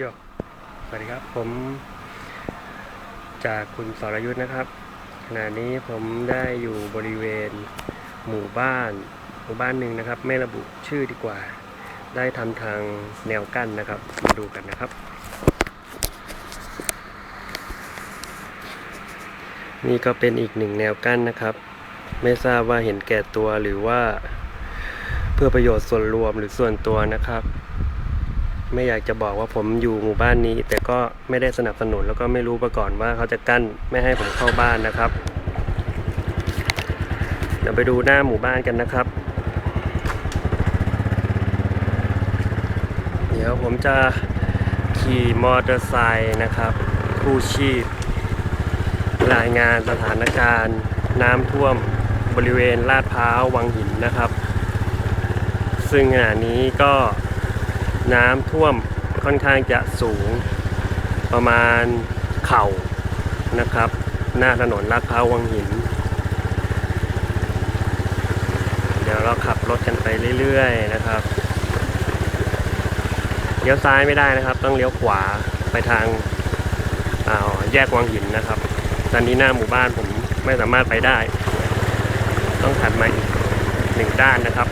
โยสวัสดีครับ ผม จากคุณสรยุทธ์นะครับ ขณะนี้ผมได้อยู่บริเวณหมู่บ้าน หมู่บ้านหนึ่งนะครับ ไม่ระบุชื่อดีกว่า ได้ทำทางแนวกั้นนะครับ มาดูกันนะครับ นี่ก็เป็นอีกหนึ่งแนวกั้นนะครับ ไม่ทราบว่าเห็นแก่ตัวหรือว่าเพื่อประโยชน์ส่วนรวมหรือส่วนตัวนะครับ ไม่อยากจะบอกว่าผมอยู่หมู่บ้านนี้ แต่ก็ไม่ได้สนับสนุนแล้วก็ไม่รู้มาก่อนว่าเขาจะกั้นไม่ให้ผมเข้าบ้านนะครับ เดี๋ยวไปดูหน้าหมู่บ้านกันนะครับ เดี๋ยวผมจะขี่มอเตอร์ไซค์นะครับกู้ชีพ รายงานสถานการณ์ น้ำท่วมบริเวณลาดพร้าววังหินนะครับ ซึ่งขณะนี้ก็ น้ำท่วมค่อนข้างจะสูงประมาณเข่านะครับ หน้าถนนลาดพร้าววังหิน เดี๋ยวเราขับรถกันไปเรื่อยๆนะครับเลี้ยวซ้ายไม่ได้นะครับ ต้องเลี้ยวขวาไปทางาแยกวังหินนะครับ ตอนนี้หน้าหมู่บ้านผมไม่สามารถไปได้ ต้องถัดมาอีกหนึ่งด้านนะครับ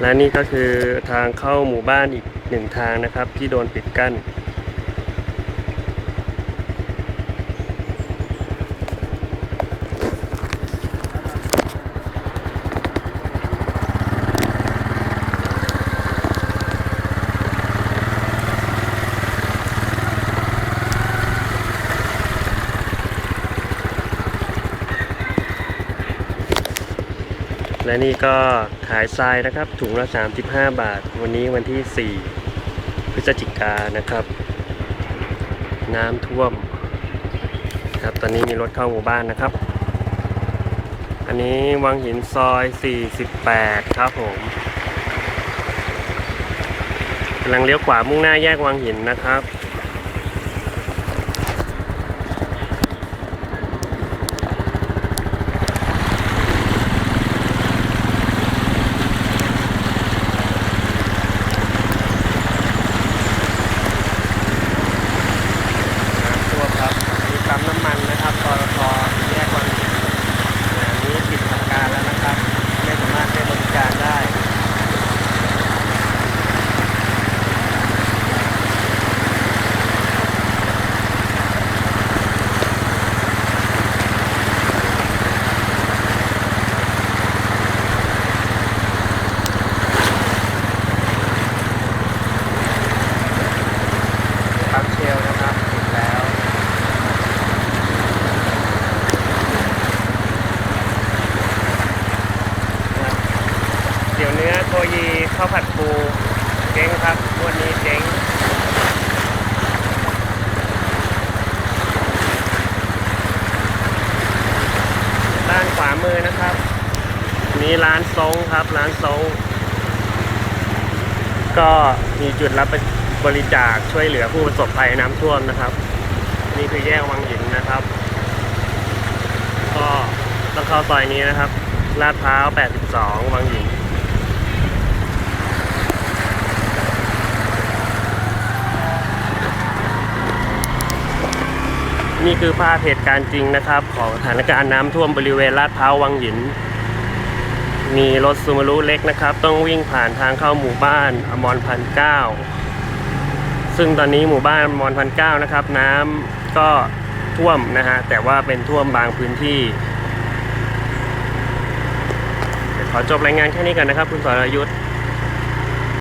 และนี่ก็คือทางเข้าหมู่บ้านอีกหนึ่งทางนะครับ ที่โดนปิดกั้น และนี่ก็ขายทรายนะครับ ถุงละ 35 บาท วันนี้วันที่ 4 พฤศจิกานนะครับ น้ำท่วมครับตอนนี้มีรถเข้าหมู่บ้านนะครับ อันนี้วังหินซอย 48 ครับผมกำลังเลี้ยวขวามุ่งหน้าแยกวังหินนะครับ น้ำท่วมครับมีปั๊มน้ำมันนะครับปตทแยกวังหินอันนี้ปิดทำการแล้วนะครับ ไม่สามารถให้บริการได้ ปั๊มเชลนะครับปิดแล้ว เดี๋ยวเนื้อโคยีข้าวผัดปูเจ๊งครับวันนี้เจ๊งด้านขวามือนะครับ นี่ร้านซงครับ ร้านซงก็มีจุดรับบริจาคช่วยเหลือผู้ประสบภัยน้ำท่วมนะครับ นี่คือแยกวังหินนะครับ ก็ต้องเข้าซอยนี้นะครับลาดพร้าว 82 วังหิน นี่คือภาพเหตุการณ์จริงนะครับ ของสถานการณ์น้ำท่วมบริเวณลาดพร้าววังหิน มีรถซูมารุเล็กนะครับ ต้องวิ่งผ่านทางเข้าหมู่บ้านอมรพันเก้าซึ่งตอนนี้หมู่บ้านอมรพันเก้านะครับ น้ำก็ท่วมนะฮะแต่ว่าเป็นท่วมบางพื้นที่ขอจบรายงานแค่นี้ก่อนนะครับ คุณสรยุทธ์